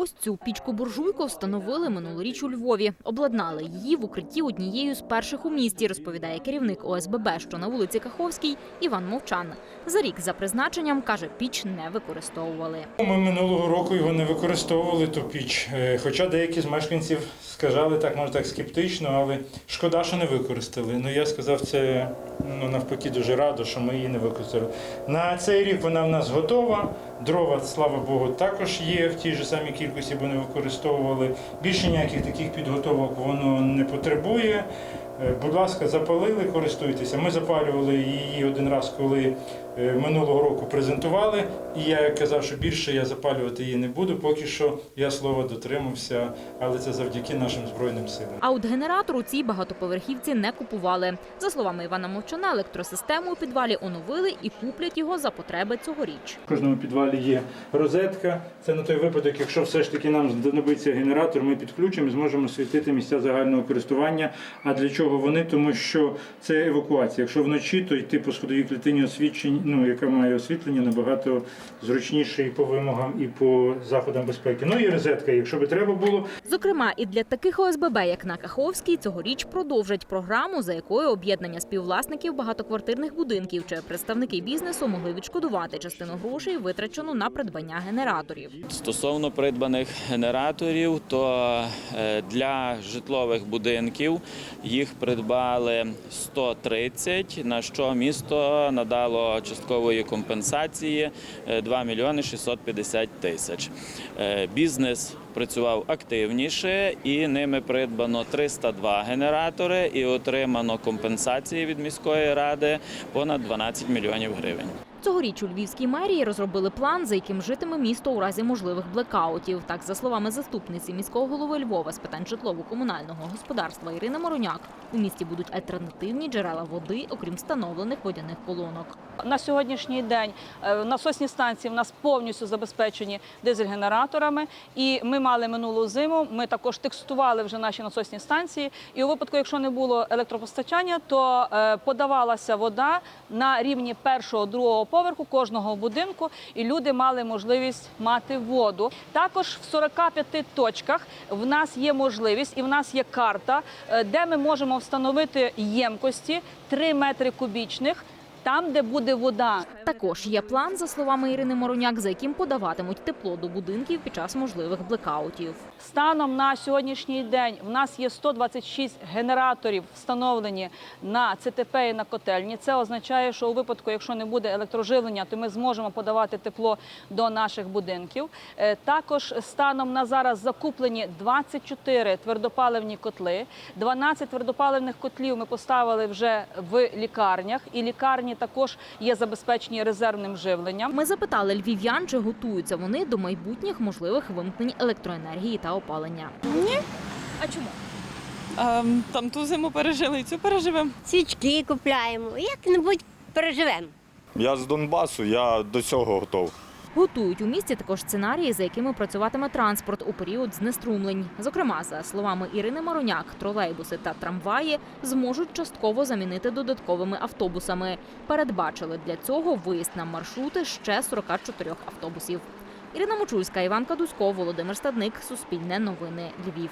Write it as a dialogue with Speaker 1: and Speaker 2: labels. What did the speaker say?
Speaker 1: Ось цю пічку-буржуйку встановили минулоріч у Львові. Обладнали її в укритті однією з перших у місті, розповідає керівник ОСББ, що на вулиці Каховській Іван Мовчан. За рік за призначенням каже, піч не використовували.
Speaker 2: Ми минулого року його не використовували ту піч. Е, Хоча деякі з мешканців сказали так, може так скептично, але шкода, що не використали. Ну я сказав, це ну навпаки дуже радо, що ми її не використали. На цей рік вона в нас готова. Дрова, слава Богу, також є в тій же самій кількості, бо не використовували. Більше ніяких таких підготовок воно не потребує. Е, Будь ласка, запалили, користуйтеся. Ми запалювали її один раз, коли е, минулого року презентували. І я казав, що більше я запалювати її не буду. Поки що я слова дотримався, але це завдяки нашим збройним силам.
Speaker 1: А от генератор у цій багатоповерхівці не купували. За словами Івана Мовчана, електросистему у підвалі оновили і куплять його за потреби цьогоріч.
Speaker 2: В кожному підвалі є розетка. Це на той випадок, якщо все ж таки нам знадобиться генератор, ми підключимо і зможемо світити місця загального користування. А для чого вони? Тому що це евакуація. Якщо вночі, то йти по сходовій клітині освічення, ну яка має освітлення, набагато зручніше і по вимогам, і по заходам безпеки. Ну і розетка, якщо би треба було,
Speaker 1: Зокрема, і для таких ОСББ, як на Каховській, цьогоріч продовжать програму, за якою об'єднання співвласників багатоквартирних будинків чи представники бізнесу могли відшкодувати частину грошей, витрачену на придбання генераторів.
Speaker 3: Стосовно придбаних генераторів, то е, для житлових будинків їх придбали 130, на що місто надало часткової компенсації е, 2 мільйони 650 тисяч. Е, Бізнес працював активніше і ними придбано 302 генератори і отримано компенсації від міської ради понад 12 мільйонів гривень.
Speaker 1: Цьогоріч у Львівській мерії розробили план, за яким житиме місто у разі можливих блекаутів. Так, за словами заступниці міського голови Львова з питань житлово-комунального господарства Ірини Мороняк, у місті будуть альтернативні джерела води, окрім встановлених водяних колонок.
Speaker 4: На сьогоднішній день е, насосні станції в нас повністю забезпечені дизель-генераторами. І ми мали минулу зиму. Ми також текстували вже наші насосні станції. І у випадку, якщо не було електропостачання, то е, подавалася вода на рівні першого другого поверху кожного будинку, і люди мали можливість мати воду. Також в 45 точках в нас є можливість, і в нас є карта, е, де ми можемо встановити ємкості 3 метри кубічних. Там, де буде вода,
Speaker 1: Також є план, за словами Ірини Мороняк, за яким подаватимуть тепло до будинків під час можливих блекаутів.
Speaker 4: станом на сьогоднішній день в нас є 126 генераторів встановлені на ЦТП і на котельні. Це означає, що у випадку, якщо не буде електроживлення, то ми зможемо подавати тепло до наших будинків. Е, Також станом на зараз закуплені 24 твердопаливні котли. 12 твердопаливних котлів ми поставили вже в лікарнях, і лікарні також є забезпечені резервним живленням.
Speaker 1: Ми запитали львів'ян, чи готуються вони до майбутніх можливих вимкнень електроенергії та опалення.
Speaker 5: Ні.
Speaker 1: А чому?
Speaker 5: А, там ту зиму пережили і цю переживемо.
Speaker 6: свічки купляємо. Як-небудь переживемо.
Speaker 7: Я з Донбасу, я до цього готов.
Speaker 1: Готують у місті також сценарії, за якими працюватиме транспорт у період знеструмлень. Зокрема, за словами Ірини Мароняк, тролейбуси та трамваї зможуть частково замінити додатковими автобусами. Передбачили для цього виїзд на маршрути ще 44 автобусів. Ірина Мочульська, Іван Кадусько, Володимир Стадник, Суспільне новини, Львів.